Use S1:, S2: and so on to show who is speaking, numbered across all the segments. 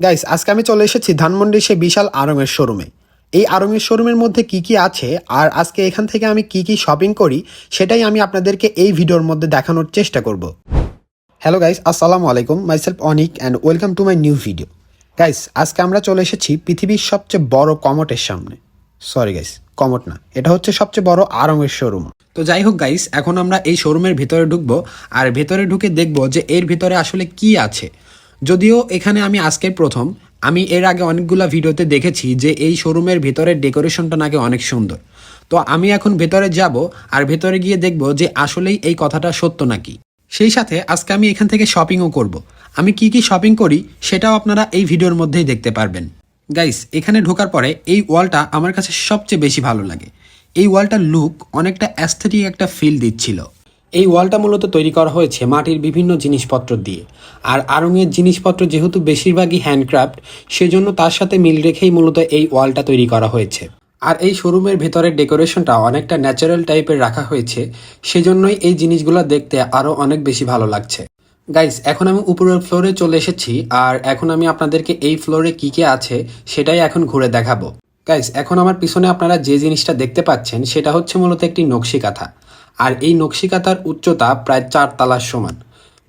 S1: Guys আজকে আমি চলে এসেছি ধানমন্ডির সেই বিশাল আরঙের শোরুমে এই আরঙের শোরুমের মধ্যে কি কি আছে আর আজকে এখান থেকে আমি কি কি শপিং করি, সেটাই আমি আপনাদেরকে এই ভিডিওর মধ্যে দেখানোর চেষ্টা করব। হ্যালো গাইস আসসালামু আলাইকুম myself Anik and welcome to my new video guys আজকে আমরা চলে এসেছি পৃথিবীর সবচেয়ে বড় কমটের সামনে। সরি গাইস কমট না, এটা হচ্ছে সবচেয়ে বড় আরঙের শোরুম তো যাই হোক গাইস এখন আমরা এই শোরুমের ভিতরে ঢুকবো, আর ভেতরে ঢুকে দেখব যে এর ভিতরে আসলে কি আছে। যদিও এখানে আমি আজকে প্রথম, আমি এর আগে অনেকগুলা ভিডিওতে দেখেছি যে এই শোরুমের ভিতরের ডেকোরেশনটা নাকি অনেক সুন্দর। তো আমি এখন ভেতরে যাব আর ভেতরে গিয়ে দেখব যে আসলেই এই কথাটা সত্য নাকি। সেই সাথে আজকে আমি এখান থেকে শপিংও করব। আমি কি কি শপিং করি সেটাও আপনারা এই ভিডিওর মধ্যেই দেখতে পারবেন। গাইস, এখানে ঢোকার পরে এই ওয়ালটা আমার কাছে সবচেয়ে বেশি ভালো লাগে। এই ওয়ালটার লুক অনেকটা অ্যাস্থেটিক একটা ফিল দিচ্ছিল। এই ওয়ালটা মূলত তৈরি করা হয়েছে মাটির বিভিন্ন জিনিসপত্র দিয়ে। আর আড়ঙের জিনিসপত্র যেহেতু বেশিরভাগই হ্যান্ডক্রাফট, সেজন্য তার সাথে মিল রেখেই মূলত এই ওয়ালটা তৈরি করা হয়েছে। আর এই শোরুমের ভেতরের ডেকোরেশনটা অনেকটা ন্যাচারাল টাইপের রাখা হয়েছে, সেজন্যই এই জিনিসগুলো দেখতে আরও অনেক বেশি ভালো লাগছে। গাইস, এখন আমি উপরের ফ্লোরে চলে এসেছি, আর এখন আমি আপনাদেরকে এই ফ্লোরে কি কি আছে সেটাই এখন ঘুরে দেখাবো। গাইস, এখন আমার পিছনে আপনারা যে জিনিসটা দেখতে পাচ্ছেন, সেটা হচ্ছে মূলত একটি নকশি কাঁথা আর এই নকশি কাঁথার উচ্চতা প্রায় চার তালার সমান।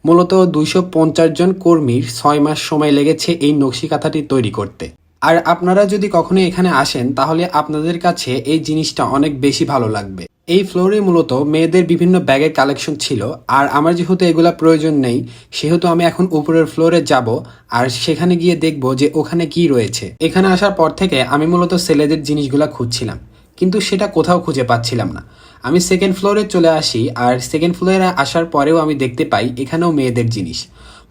S1: মূলত দুইশো পঞ্চাশ জন কর্মীর ছয় মাস সময় লেগেছে এই নকশি কাঁথাটি তৈরি করতে। আর আপনারা যদি কখনো এখানে আসেন, তাহলে আপনাদের কাছে এই জিনিসটা অনেক বেশি ভালো লাগবে। এই ফ্লোরে মূলত মেয়েদের বিভিন্ন ব্যাগের কালেকশন ছিল, আর আমার যেহেতু এগুলা প্রয়োজন নেই, সেহেতু আমি এখন উপরের ফ্লোরে যাব, আর সেখানে গিয়ে দেখব যে ওখানে কি রয়েছে। এখানে আসার পর থেকে আমি মূলত ছেলেদের জিনিসগুলা খুঁজছিলাম। কিন্তু সেটা কোথাও খুঁজে পাচ্ছিলাম না। আমি সেকেন্ড ফ্লোরে চলে আসি আর সেকেন্ড ফ্লোরে আসার পরেও আমি দেখতে পাই এখানেও মেয়েদের জিনিস।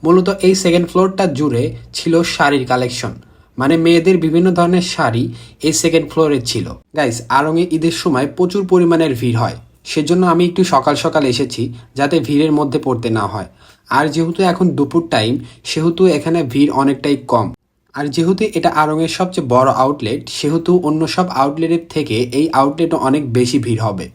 S1: মূলত এই সেকেন্ড ফ্লোরটা জুড়ে ছিল শাড়ির কালেকশন মানে মেয়েদের বিভিন্ন ধরনের শাড়ি এই সেকেন্ড ফ্লোরে ছিল। গাইস আরঙে ঈদের সময় প্রচুর পরিমাণের ভিড় হয়। সেজন্য আমি একটু সকাল সকাল এসেছি যাতে ভিড়ের মধ্যে পড়তে না হয়। আর যেহেতু এখন দুপুর টাইম সেহেতু এখানে ভিড় অনেকটাই কম। আর যেহেতু এটা আড়ংয়ের সবচেয়ে বড় আউটলেট সেহেতু অন্য সব আউটলেটের থেকে এই আউটলেটে অনেক বেশি ভিড় হবে।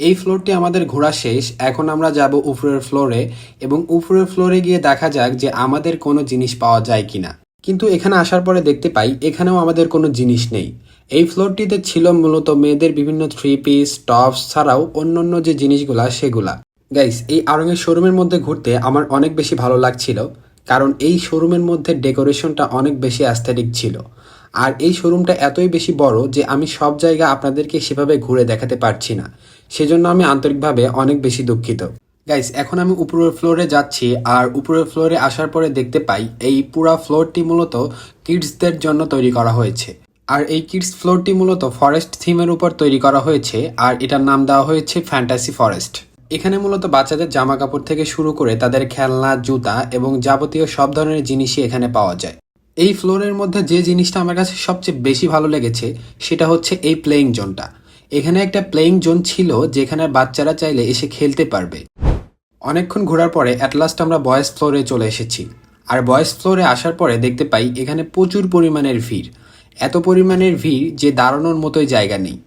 S1: এই ফ্লোরটি আমাদের ঘোরা শেষ, এখন আমরা যাব উপরের ফ্লোরে এবং উপরের ফ্লোরে গিয়ে দেখা যাক যে আমাদের কোনো জিনিস পাওয়া যায় কিনা। কিন্তু এখানে আসার পরে দেখতে পাই, এখানেও আমাদের কোনো জিনিস নেই। এই ফ্লোরটিতে ছিল মূলত মেয়েদের বিভিন্ন থ্রি পিস টপস ছাড়াও অন্যান্য যে জিনিসগুলা, সেগুলা। গাইস এই আড়ংয়ের শোরুমের মধ্যে ঘুরতে আমার অনেক বেশি ভালো লাগছিল। কারণ এই শোরুমের মধ্যে ডেকোরেশনটা অনেক বেশি অ্যাস্থেটিক ছিল। আর এই শোরুমটা এতই বেশি বড় যে আমি সব জায়গা আপনাদেরকে সেভাবে ঘুরে দেখাতে পারছি না। সেজন্য আমি আন্তরিকভাবে অনেক বেশি দুঃখিত। গাইস এখন আমি উপরের ফ্লোরে যাচ্ছি আর উপরের ফ্লোরে আসার পরে দেখতে পাই এই পুরা ফ্লোরটি মূলত কিডসদের জন্য তৈরি করা হয়েছে। আর এই কিডস ফ্লোরটি মূলত ফরেস্ট থিমের উপর তৈরি করা হয়েছে আর এটার নাম দেওয়া হয়েছে ফ্যান্টাসি ফরেস্ট এখানে মূলত বাচ্চাদের জামা কাপড় থেকে শুরু করে তাদের খেলনা, জুতা এবং যাবতীয় সব ধরনের জিনিসই এখানে পাওয়া যায়। এই ফ্লোরের মধ্যে যে জিনিসটা আমার কাছে সবচেয়ে বেশি ভালো লেগেছে সেটা হচ্ছে এই প্লেয়িং জোনটা এখানে একটা প্লেয়িং জোন ছিল যেখানে বাচ্চারা চাইলে এসে খেলতে পারবে। অনেকক্ষণ ঘোরার পরে অ্যাটলাস্ট আমরা বয়েজ ফ্লোরে চলে এসেছি। আর বয়েজ ফ্লোরে আসার পরে দেখতে পাই এখানে প্রচুর পরিমাণের ভিড়। এত পরিমাণের ভিড় যে দাঁড়ানোর মতোই জায়গা নেই।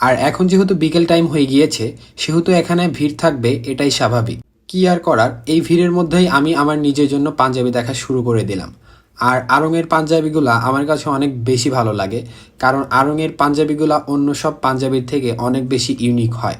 S1: আর এখন যেহেতু বিকেল টাইম হয়ে গিয়েছে, সেহেতু এখানে ভিড় থাকবে, এটাই স্বাভাবিক। কি আর করার? এই ভিড়ের মধ্যেই আমি আমার নিজের জন্য পাঞ্জাবি দেখা শুরু করে দিলাম। আর আড়ংয়ের পাঞ্জাবিগুলা আমার কাছে অনেক বেশি ভালো লাগে, কারণ আড়ংয়ের পাঞ্জাবিগুলা অন্য সব পাঞ্জাবির থেকে অনেক বেশি ইউনিক হয়।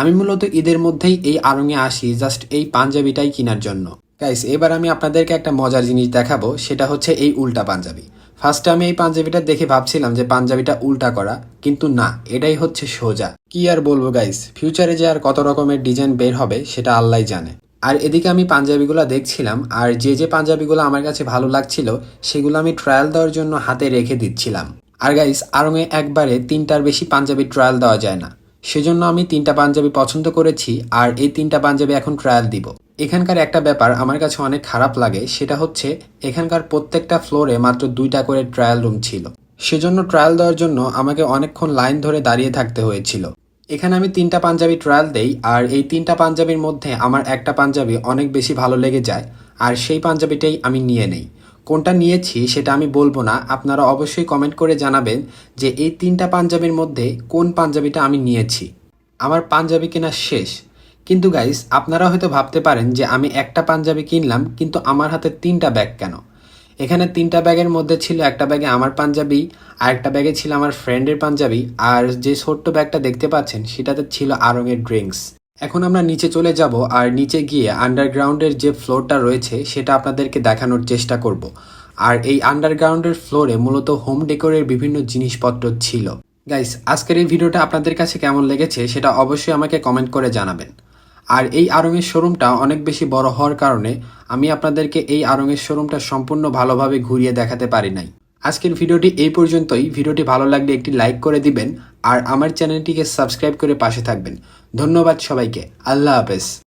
S1: আমি মূলত ঈদের মধ্যেই এই আড়ংয়ে আসি জাস্ট এই পাঞ্জাবিটাই কেনার জন্য। গাইস এবার আমি আপনাদেরকে একটা মজার জিনিস দেখাবো, সেটা হচ্ছে এই উল্টা পাঞ্জাবি। ফার্স্টে আমি এই পাঞ্জাবিটা দেখে ভাবছিলাম যে পাঞ্জাবিটা উল্টা করা, কিন্তু না, এটাই হচ্ছে সোজা। কি আর বলব গাইস ফিউচারে যে আর কত রকমের ডিজাইন বের হবে, সেটা আল্লাহ জানে। আর এদিকে আমি পাঞ্জাবিগুলো দেখছিলাম, আর যে যে পাঞ্জাবিগুলো আমার কাছে ভালো লাগছিল, সেগুলো আমি ট্রায়াল দেওয়ার জন্য হাতে রেখে দিচ্ছিলাম। আর গাইস আরঙে একবারে তিনটার বেশি পাঞ্জাবি ট্রায়াল দেওয়া যায় না। সেজন্য আমি তিনটা পাঞ্জাবি পছন্দ করেছি, আর এই তিনটা পাঞ্জাবি এখন ট্রায়াল দিব। এখানকার একটা ব্যাপার আমার কাছে অনেক খারাপ লাগে, সেটা হচ্ছে এখানকার প্রত্যেকটা ফ্লোরে মাত্র দুইটা করে ট্রায়াল রুম ছিল। সেজন্য ট্রায়াল দেওয়ার জন্য আমাকে অনেকক্ষণ লাইন ধরে দাঁড়িয়ে থাকতে হয়েছিল। এখানে আমি তিনটা পাঞ্জাবি ট্রায়াল দেই, আর এই তিনটা পাঞ্জাবির মধ্যে আমার একটা পাঞ্জাবি অনেক বেশি ভালো লেগে যায়, আর সেই পাঞ্জাবিটাই আমি নিয়ে নেই। কোনটা নিয়েছি সেটা আমি বলব না, আপনারা অবশ্যই কমেন্ট করে জানাবেন যে এই তিনটা পাঞ্জাবির মধ্যে কোন পাঞ্জাবিটা আমি নিয়েছি। আমার পাঞ্জাবি কেনা শেষ কিন্তু গাইস আপনারা হয়তো ভাবতে পারেন যে আমি একটা পাঞ্জাবি কিনলাম, কিন্তু আমার হাতে তিনটা ব্যাগ কেন? এখানে তিনটা ব্যাগের মধ্যে ছিল একটা ব্যাগে আমার পাঞ্জাবি আর একটা ব্যাগে ছিল আমার ফ্রেন্ডের পাঞ্জাবি, আর যে ছোট্ট ব্যাগটা দেখতে পাচ্ছেন, সেটাতে ছিল আরঙের ড্রিঙ্কস এখন আমরা নিচে চলে যাব, আর নিচে গিয়ে আন্ডারগ্রাউন্ডের যে ফ্লোরটা রয়েছে, সেটা আপনাদেরকে দেখানোর চেষ্টা করব। আর এই আন্ডারগ্রাউন্ডের ফ্লোরে মূলত হোম ডেকোরের বিভিন্ন জিনিসপত্র ছিল। গাইস আজকের এই ভিডিওটা আপনাদের কাছে কেমন লেগেছে, সেটা অবশ্যই আমাকে কমেন্ট করে জানাবেন। আর এই আরঙের শোরুমটা অনেক বেশি বড় হওয়ার কারণে আমি আপনাদেরকে এই আরঙের শোরুমটা সম্পূর্ণ ভালোভাবে ঘুরিয়ে দেখাতে পারি নাই। আজকের ভিডিওটি এই পর্যন্তই। ভিডিওটি ভালো লাগলে একটি লাইক করে দিবেন আর আমার চ্যানেলটিকে সাবস্ক্রাইব করে পাশে থাকবেন। ধন্যবাদ সবাইকে। আল্লাহ হাফেজ।